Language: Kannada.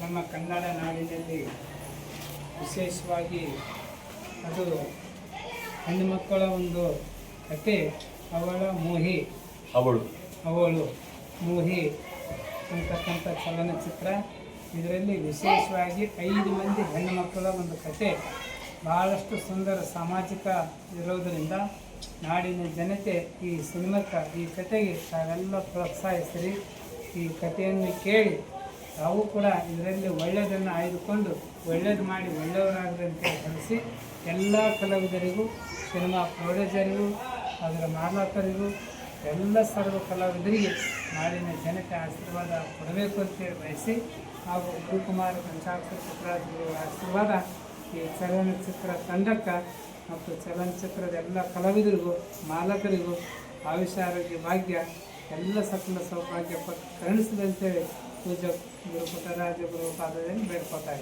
ನಮ್ಮ ಕನ್ನಡ ನಾಡಿನಲ್ಲಿ ವಿಶೇಷವಾಗಿ ಅದು ಹೆಣ್ಣು ಮಕ್ಕಳ ಒಂದು ಕತೆ. ಅವಳ ಮೋಹಿ. ಅವಳು. ಅವಳು ಮೋಹಿ ಅಂತಕ್ಕಂಥ ಚಲನಚಿತ್ರ. ಇದರಲ್ಲಿ ವಿಶೇಷವಾಗಿ ಐದು ಮಂದಿ ಹೆಣ್ಣು ಮಕ್ಕಳ ಒಂದು ಕತೆ. ಬಹಳಷ್ಟು ಸುಂದರ ಸಾಮಾಜಿಕ ಇರೋದರಿಂದ ನಾಡಿನ ಜನತೆ ಈ ಸಿನಿಮಾಕ್ಕೆ ಈ ಕತೆಗೆ ತಾವೆಲ್ಲ ಪ್ರೋತ್ಸಾಹಿಸಿರಿ. ಈ ಕಥೆಯನ್ನು ಕೇಳಿ ತಾವು ಕೂಡ ಇದರಲ್ಲಿ ಒಳ್ಳೆಯದನ್ನು ಆಯ್ದುಕೊಂಡು ಒಳ್ಳೇದು ಮಾಡಿ ಒಳ್ಳೆಯವರಾಗದಂತೆ ಕಲಿಸಿ ಎಲ್ಲ ಕಲಾವಿದರಿಗೂ, ಸಿನಿಮಾ ಪ್ರೊಡ್ಯೂಸರಿಗೂ, ಅದರ ಮಾಲಕರಿಗೂ ಎಲ್ಲ ಸರ್ವ ಕಲಾವಿದರಿಗೆ ನಾಡಿನ ಜನತೆ ಆಶೀರ್ವಾದ ಕೊಡಬೇಕು ಅಂತೇಳಿ ಬಯಸಿ ಹಾಗೂ ಗುರುಕುಮಾರ ಪಂಚಾಕ್ಷರ ಚಿತ್ರಾದಿಗಳ ಆಶೀರ್ವಾದ ಈ ಚಲನಚಿತ್ರ ತಂಡಕ್ಕೆ ಮತ್ತು ಚಲನಚಿತ್ರದ ಎಲ್ಲ ಕಲಾವಿದರಿಗೂ, ಮಾಲಕರಿಗೂ ಆಯುಷ ಆರೋಗ್ಯ ಭಾಗ್ಯ, ಎಲ್ಲ ಸಕಲ ಸೌಭಾಗ್ಯ ಕರುಣಿಸಿದಂತೆ ಪೂಜಾ ಗುರು ಪುಟ್ಟರಾಜ ಗುರು ಪಾದದಲ್ಲಿ ಬೇಡ್ಕೊತಾ